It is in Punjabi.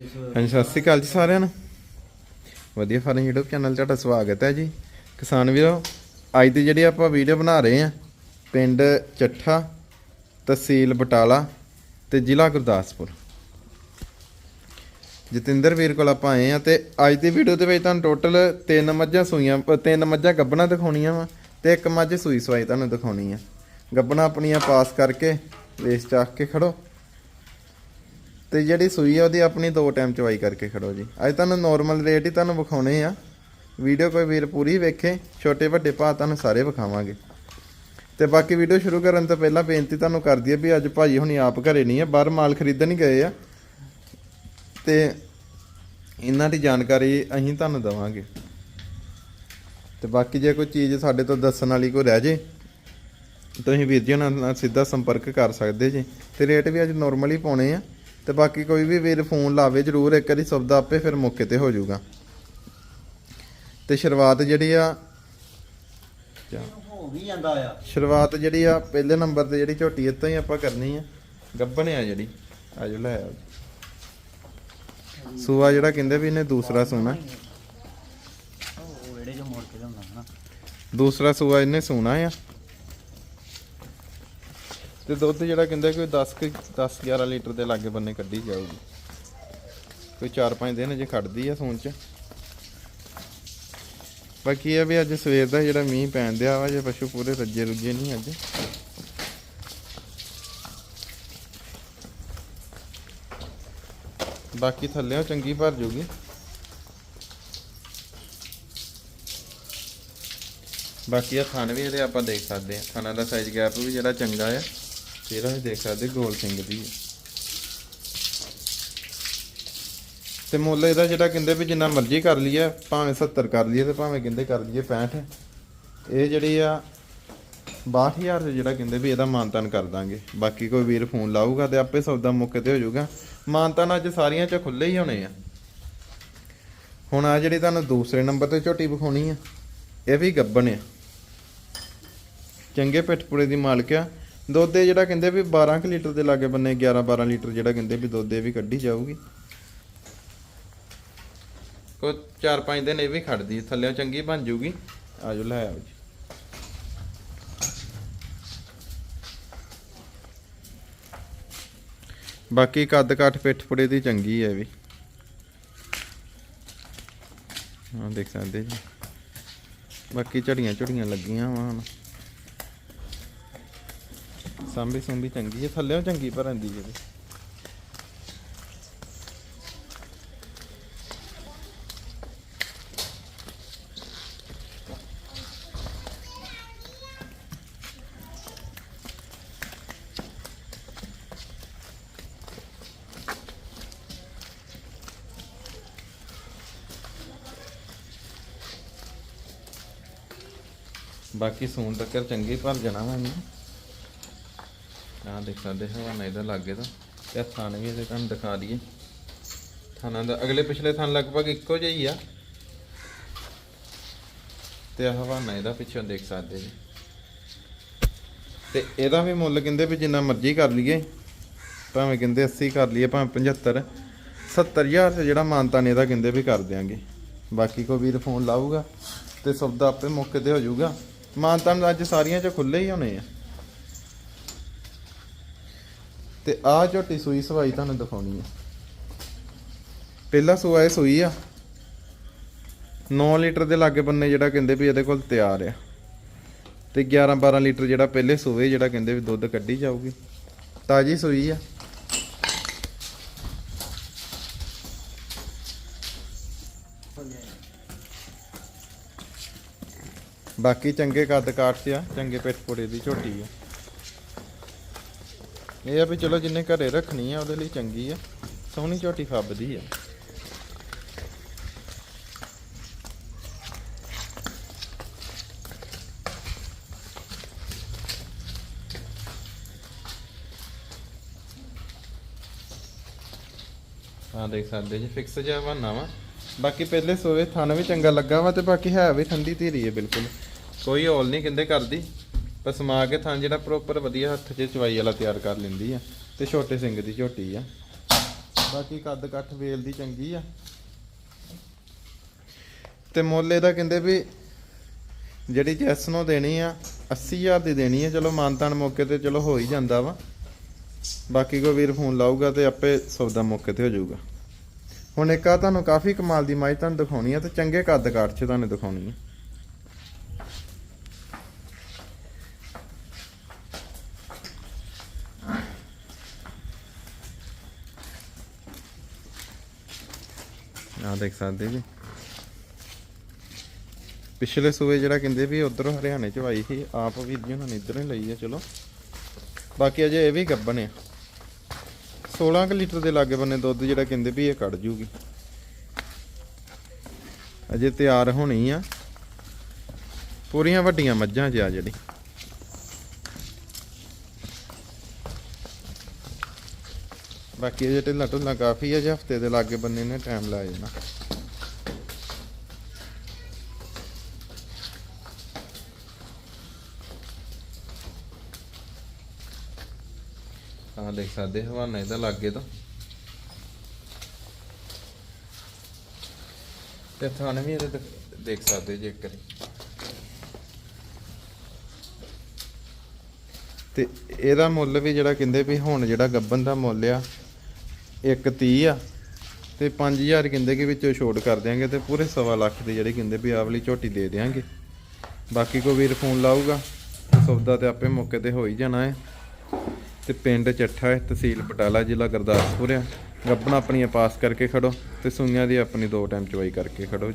ਹਾਂਜੀ, ਸਤਿ ਸ੍ਰੀ ਅਕਾਲ ਜੀ ਸਾਰਿਆਂ ਨੂੰ। ਵਧੀਆ ਫਾਰਮ YouTube ਚੈਨਲ 'ਤੇ ਤੁਹਾਡਾ ਸਵਾਗਤ ਹੈ ਜੀ। ਕਿਸਾਨ ਵੀਰੋ, ਅੱਜ ਦੀ ਜਿਹੜੀ ਆਪਾਂ ਵੀਡੀਓ ਬਣਾ ਰਹੇ ਹਾਂ, ਪਿੰਡ ਚੱਠਾ ਤਹਿਸੀਲ ਬਟਾਲਾ ਤੇ ਜ਼ਿਲ੍ਹਾ ਗੁਰਦਾਸਪੁਰ। ਜਤਿੰਦਰ ਵੀਰ ਕੋਲ ਆਪਾਂ ਆਏ ਆ ਤੇ ਅੱਜ ਦੀ ਵੀਡੀਓ ਦੇ ਵਿੱਚ ਤੁਹਾਨੂੰ ਟੋਟਲ ਤਿੰਨ ਮੱਝਾਂ ਸੂਈਆਂ, ਤਿੰਨ ਮੱਝਾਂ ਗੱਬਣਾ ਦਿਖਾਉਣੀਆਂ ਵਾ ਤੇ ਇੱਕ ਮੱਝ ਸੂਈ ਸਵਾਈ ਤੁਹਾਨੂੰ ਦਿਖਾਉਣੀ ਆ। ਗੱਬਣਾ ਆਪਣੀਆਂ ਪਾਸ ਕਰਕੇ ਵੇਸ ਚੱਕ ਕੇ ਖੜੋ। ਤੇ ਜਿਹੜੀ ਸੂਈ ਆ, ਉਹਦੀ ਆਪਣੀ ਦੋ ਟਾਈਮ ਚਵਾਈ ਕਰਕੇ ਖੜੋ ਜੀ। ਅੱਜ ਤੁਹਾਨੂੰ ਨਾਰਮਲ ਰੇਟ ਹੀ ਤੁਹਾਨੂੰ ਵਿਖਾਉਣੇ ਆ। ਵੀਡੀਓ ਕੋਈ ਵੀਰ ਪੂਰੀ ਵੇਖੇ, ਛੋਟੇ ਵੱਡੇ ਭਾਅ ਤੁਹਾਨੂੰ ਸਾਰੇ ਵਿਖਾਵਾਂਗੇ। ਤੇ ਬਾਕੀ ਵੀਡੀਓ ਸ਼ੁਰੂ ਕਰਨ ਤੋਂ ਪਹਿਲਾਂ ਬੇਨਤੀ ਤੁਹਾਨੂੰ ਕਰਦੀ ਹੈ ਵੀ ਅੱਜ ਭਾਜੀ ਹੁਣੀ ਆਪ ਘਰੇ ਨਹੀਂ ਆ, ਬਾਹਰ ਮਾਲ ਖਰੀਦਣ ਗਏ ਆ। ਤੇ ਇਹਨਾਂ ਦੀ ਜਾਣਕਾਰੀ ਅਸੀਂ ਤੁਹਾਨੂੰ ਦਵਾਂਗੇ। ਤੇ ਬਾਕੀ ਜੇ ਕੋਈ ਚੀਜ਼ ਸਾਡੇ ਤੋਂ ਦੱਸਣ ਵਾਲੀ ਕੋਈ ਰਹਿ ਜੇ, ਤੁਸੀਂ ਵੀਰ ਜੀ ਉਹਨਾਂ ਨਾਲ ਸਿੱਧਾ ਸੰਪਰਕ ਕਰ ਸਕਦੇ ਜੀ। ਤੇ ਰੇਟ ਵੀ ਅੱਜ ਨਾਰਮਲ ਹੀ ਪਾਉਣੇ ਆ। ਤੇ ਬਾਕੀ ਕੋਈ ਵੀ ਵੀਰ ਫੋਨ ਲਾਵੇ ਜਰੂਰ ਇੱਕ ਵਾਰੀ ਸਬਦਾ ਆਪੇ ਫਿਰ ਮੌਕੇ ਤੇ ਹੋ ਜਾਊਗਾ। ਤੇ ਸ਼ੁਰੂਆਤ ਜਿਹੜੀ ਆ ਕਿਆ? ਹੋ ਵੀ ਜਾਂਦਾ ਆ। ਸ਼ੁਰੂਆਤ ਜਿਹੜੀ ਆ ਪਹਿਲੇ ਨੰਬਰ ਤੇ ਜਿਹੜੀ ਝੋਟੀ ਇੱਥੋਂ ਹੀ ਆਪਾਂ ਕਰਨੀ ਆ। ਗੱਬਣ ਆ ਜਿਹੜੀ ਆਜੋ ਲੈ ਆਓ। ਸੂਆ ਜਿਹੜਾ ਕਹਿੰਦੇ ਵੀ ਇਹਨੇ ਦੂਸਰਾ ਸੂਣਾ। ਉਹ ਵੇੜੇ ਜੋ ਮੋੜ ਕੇ ਹੁੰਦਾ ਹਨਾ। ਦੂਸਰਾ ਸੂਆ ਇਹਨੇ ਸੂਣਾ ਆ। ਤੇ ਦੁੱਧ ਜਿਹੜਾ ਕਹਿੰਦੇ ਕੋਈ 10 ਕੁ 10 11 ਲੀਟਰ ਦੇ ਲਾਗੇ ਬੰਨੇ ਕੱਢੀ ਜਾਊਗੀ। ਕੋਈ 4-5 ਦਿਨ ਜੇ ਖੜਦੀ ਆ ਸੂਣ ਚ। ਬਾਕੀ ਇਹ ਵੀ ਅੱਜ ਸਵੇਰ ਦਾ ਜਿਹੜਾ ਮੀਂਹ ਪੈਣ ਦਿਆ ਵਾ ਜੇ ਪਸ਼ੂ ਪੂਰੇ ਰੱਜੇ ਰੁੱਜੇ ਨਹੀਂ ਅੱਜ। ਬਾਕੀ ਥੱਲੇੋਂ ਚੰਗੀ ਭਰ ਜੂਗੀ। ਬਾਕੀ ਆ ਥਣ ਵੀ ਇਹਦੇ ਆਪਾਂ ਦੇਖ ਸਕਦੇ ਆ। ਥਣਾਂ ਦਾ ਸਾਈਜ਼ ਗੈਪ ਵੀ ਜਿਹੜਾ ਚੰਗਾ ਆ। ਤੇਰਾ ਵੀ ਦੇਖ ਸਕਦੇ, ਗੋਲ ਸਿੰਘ ਦੀ। ਹੈ। ਤੇ ਮੁੱਲ ਇਹਦਾ ਜਿਹੜਾ ਕਹਿੰਦੇ ਵੀ ਜਿੰਨਾ ਮਰਜ਼ੀ ਕਰ ਲਈਏ, ਭਾਵੇਂ 70 ਕਰ ਲਈਏ ਤੇ ਭਾਵੇਂ ਕਹਿੰਦੇ ਕਰ ਲਈਏ 65 ਇਹ ਜਿਹੜੀ ਆ 62000 ਤੇ ਜਿਹੜਾ ਕਹਿੰਦੇ ਵੀ ਇਹਦਾ ਮਾਨਤਾਨ ਕਰ ਦਾਂਗੇ। ਬਾਕੀ ਕੋਈ ਵੀਰ ਫੋਨ ਲਾਊਗਾ ਤੇ ਆਪੇ ਸੌਦਾ ਮੌਕੇ ਤੇ ਹੋ ਜਾਊਗਾ। ਮਾਨਤਾਨ ਅੱਜ ਸਾਰੀਆਂ ਚ ਖੁੱਲੇ ਹੀ ਹੋਣੇ ਆ। ਹੁਣ ਆ ਜਿਹੜੀ ਤੁਹਾਨੂੰ ਦੂਸਰੇ ਨੰਬਰ ਤੇ ਝੋਟੀ ਵਿਖਾਉਣੀ ਆ, ਇਹ ਵੀ ਗੱਬਣ ਆ। ਚੰਗੇ ਪਿੱਠਪੁੜੇ ਦੀ ਮਾਲਕ ਆ। ਦੁੱਧ ਇਹ ਜਿਹੜਾ ਕਹਿੰਦੇ ਵੀ 12 ਕੁ ਲੀਟਰ ਦੇ ਲਾਗੇ ਬੰਨੇ 11 12 ਲੀਟਰ ਜਿਹੜਾ ਕਹਿੰਦੇ ਵੀ ਦੁੱਧ ਇਹ ਵੀ ਕੱਢੀ ਜਾਊਗੀ। ਕੋ 4-5 ਦਿਨ ਇਹ ਵੀ ਖੜਦੀ ਥੱਲੇੋਂ ਚੰਗੀ ਬਣ ਜੂਗੀ। ਆਜੋ ਲੈ ਆਓ ਜੀ। ਬਾਕੀ ਕੱਦ ਕਾਠ ਪਿੱਠ ਪੁੜੇ ਦੀ ਚੰਗੀ ਹੈ ਵੀ। ਹਾਂ ਦੇਖ ਸਕਦੇ ਜੀ। ਬਾਕੀ ਝੜੀਆਂ ਝੜੀਆਂ ਲੱਗੀਆਂ ਵਾ ਹੁਣ। ਸਾਂਭੀ ਸੁੰਭੀ ਚੰਗੀ ਹੈ ਥੱਲੇੋਂ ਚੰਗੀ ਭਰਨ ਦੀ ਜਿਹੜੀ ਬਾਕੀ ਸੂਨ ਤੱਕ ਚੰਗੀ ਭਰ ਜਾਣਾ ਵਾ ਇਹਨੂੰ। ਆਹ ਦੇਖ ਸਕਦੇ ਹਵਾਨਾ ਇਹਦਾ ਲੱਗੇ ਤਾਂ। ਤੇ ਆਹ ਵੀ ਇਹਦੇ ਤੁਹਾਨੂੰ ਦਿਖਾ ਦਈਏ। ਥਾਨਾਂ ਦਾ ਅਗਲੇ ਪਿਛਲੇ ਥਣ ਲਗਭਗ ਇੱਕੋ ਜਿਹਾ ਹੀ ਆ। ਤੇ ਆਹ ਹਵਾਨਾ ਇਹਦਾ ਪਿੱਛੋਂ ਦੇਖ ਸਕਦੇ ਜੀ ਤੇ ਇਹਦਾ ਵੀ ਮੁੱਲ ਕਹਿੰਦੇ ਵੀ ਜਿੰਨਾ ਮਰਜ਼ੀ ਕਰ ਲਈਏ। ਭਾਵੇਂ ਕਹਿੰਦੇ 80 ਕਰ ਲਈਏ, ਭਾਵੇਂ 75 70000 ਤੇ ਜਿਹੜਾ ਮਾਨਤਾ ਨੇ ਇਹਦਾ ਕਹਿੰਦੇ ਵੀ ਕਰ ਦਿਆਂਗੇ। ਬਾਕੀ ਕੋਈ ਵੀਰ ਫੋਨ ਲਾਊਗਾ ਤੇ ਸਬਦਾ ਆਪੇ ਮੌਕੇ ਤੇ ਹੋ ਜਾਊਗਾ। ਮਾਨਤਾ ਅੱਜ ਸਾਰੀਆਂ ਚ ਖੁੱਲੇ ਹੀ ਹੋਣੇ ਆ। ਤੇ ਆਹ ਝੋਟੀ ਸੂਈ ਸਵਾਈ ਤੁਹਾਨੂੰ ਦਿਖਾਉਣੀ ਆ। ਪਹਿਲਾ ਸੂਆ ਇਹ ਸੂਈ ਆ। 9 ਲੀਟਰ ਦੇ ਲਾਗੇ ਬੰਨੇ ਜਿਹੜਾ ਕਹਿੰਦੇ ਵੀ ਇਹਦੇ ਕੋਲ ਤਿਆਰ ਆ। ਤੇ 11 12 ਲੀਟਰ ਜਿਹੜਾ ਪਹਿਲੇ ਸੂਏ, ਜਿਹੜਾ ਕਹਿੰਦੇ ਵੀ ਦੁੱਧ ਕੱਢੀ ਜਾਊਗੀ। ਤਾਜੀ ਸੂਈ ਆ। ਬਾਕੀ ਚੰਗੇ ਕੱਦ ਕਾਠ 'ਚ ਆ, ਚੰਗੇ ਪਿੱਠ ਪੁੜੇ ਦੀ ਝੋਟੀ ਆ। ਇਹ ਆ ਵੀ ਚਲੋ ਜਿੰਨੇ ਘਰੇ ਰੱਖਣੀ ਆ, ਉਹਦੇ ਲਈ ਚੰਗੀ ਆ। ਸੋਹਣੀ ਝੋਟੀ ਫੱਬਦੀ ਆ। ਆ ਦੇਖ ਸਕਦੇ ਜੀ ਫਿਕਸ ਜਿਹਾ ਬਣਾ ਵਾ। ਬਾਕੀ ਪਹਿਲੇ ਸੋਵੇ ਥਣ ਵੀ ਚੰਗਾ ਲੱਗਾ ਵਾ ਤੇ ਬਾਕੀ ਹੈ ਵੀ ਠੰਡੀ ਧੀਰੀ ਹੈ ਬਿਲਕੁਲ। ਕੋਈ ਹੌਲ ਨਹੀਂ ਕਹਿੰਦੇ ਕਰਦੀ। ਪਰ ਸਮਾ ਕੇ ਥਾਂ ਜਿਹੜਾ ਪ੍ਰੋਪਰ ਵਧੀਆ ਹੱਥ 'ਚ ਚਵਾਈ ਵਾਲਾ ਤਿਆਰ ਕਰ ਲੈਂਦੀ ਆ ਤੇ ਛੋਟੇ ਸਿੰਘ ਦੀ ਝੋਟੀ ਆ। ਬਾਕੀ ਕੱਦ ਕੱਠ ਵੇਲ ਦੀ ਚੰਗੀ ਆ। ਤੇ ਮੁੱਲ ਇਹਦਾ ਕਹਿੰਦੇ ਵੀ ਜਿਹੜੀ ਜੈਸ ਨੂੰ ਦੇਣੀ ਆ 80000 ਦੀ ਦੇਣੀ ਆ। ਚਲੋ ਮਾਨਤਾਨ ਮੌਕੇ ਤੇ ਚਲੋ ਹੋ ਹੀ ਜਾਂਦਾ ਵਾ। ਬਾਕੀ ਕੋਈ ਵੀਰ ਫੋਨ ਲਾਊਗਾ ਤੇ ਆਪੇ ਸੌਦਾ ਮੌਕੇ ਤੇ ਹੋ ਜਾਊਗਾ। ਹੁਣ ਇੱਕ ਆ ਤੁਹਾਨੂੰ ਕਾਫੀ ਕਮਾਲ ਦੀ ਮਾਈ ਤੁਹਾਨੂੰ ਦਿਖਾਉਣੀ ਆ ਤੇ ਚੰਗੇ ਕੱਦ ਕਾਠ 'ਚ ਤੁਹਾਨੂੰ ਦਿਖਾਉਣੀ ਆ। ਆ ਦੇਖ ਸਕਦੇ ਜੀ। ਪਿਛਲੇ ਸੂਏ ਜਿਹੜਾ ਕਹਿੰਦੇ ਵੀ ਉਧਰੋਂ ਹਰਿਆਣੇ ਚੋਂ ਆਈ ਸੀ, ਆਪ ਵੀ ਜੀ ਉਹਨਾਂ ਨੇ ਇਧਰੋਂ ਲਈ ਆ, ਚਲੋ। ਬਾਕੀ ਅਜੇ ਇਹ ਵੀ ਗੱਬਣ ਆ। 16 ਕੁ ਲੀਟਰ ਦੇ ਲਾਗੇ ਬੰਨੇ ਦੁੱਧ ਜਿਹੜਾ ਕਹਿੰਦੇ ਵੀ ਇਹ ਕੱਢ ਜੂਗੀ। ਅਜੇ ਤਿਆਰ ਹੋਣੀ ਆ। ਪੂਰੀਆਂ ਵੱਡੀਆਂ ਮੱਝਾਂ 'ਚ ਆ ਜਿਹੜੀ। ਬਾਕੀ ਅਜੇ ਢਿੱਲਾ ਢੁੱਲਾ ਕਾਫੀ ਆ, ਜੇ ਹਫ਼ਤੇ ਦੇ ਲਾਗੇ ਬੰਨੇ ਨੇ ਟਾਈਮ ਲਾ ਜਾਣਾ। ਆ ਦੇਖ ਸਕਦੇ ਹਵਾਨਾ ਇਹਦਾ ਲਾਗੇ ਤੋਂ। ਤੇ ਥਾਣੇ ਵੀ ਇਹਦੇ ਦੇਖ- ਸਕਦੇ ਜੇ ਇੱਕ ਤੇ ਇਹਦਾ ਮੁੱਲ ਵੀ ਜਿਹੜਾ ਕਹਿੰਦੇ ਵੀ ਹੁਣ ਜਿਹੜਾ ਗੱਬਨ ਦਾ ਮੁੱਲ ਆ 130 ਆ ਤੇ 5000 ਕਹਿੰਦੇ ਕਿ ਵਿੱਚੋਂ ਛੋਟ ਕਰ ਦਿਆਂਗੇ ਤੇ ਪੂਰੇ ਸਵਾ ਲੱਖ ਦੀ ਜਿਹੜੇ ਕਹਿੰਦੇ ਵੀ ਆਹ ਵਾਲੀ ਝੋਟੀ ਦੇ ਦਿਆਂਗੇ। ਬਾਕੀ ਕੋਈ ਵੀਰ ਫੋਨ ਲਾਊਗਾ ਤੇ ਸੌਦਾ ਤੇ ਆਪੇ ਮੌਕੇ ਤੇ ਹੋ ਹੀ ਜਾਣਾ ਹੈ। ਤੇ ਪਿੰਡ ਚੱਠਾ ਹੈ, ਤਹਿਸੀਲ ਬਟਾਲਾ, ਜ਼ਿਲ੍ਹਾ ਗੁਰਦਾਸਪੁਰ ਆ। ਗੱਬਣਾ ਆਪਣੀਆਂ ਪਾਸ ਕਰਕੇ ਖੜੋ ਤੇ ਸੂਈਆਂ ਦੀ ਆਪਣੀ ਦੋ ਟਾਈਮ ਚਵਾਈ ਕਰਕੇ ਖੜੋ।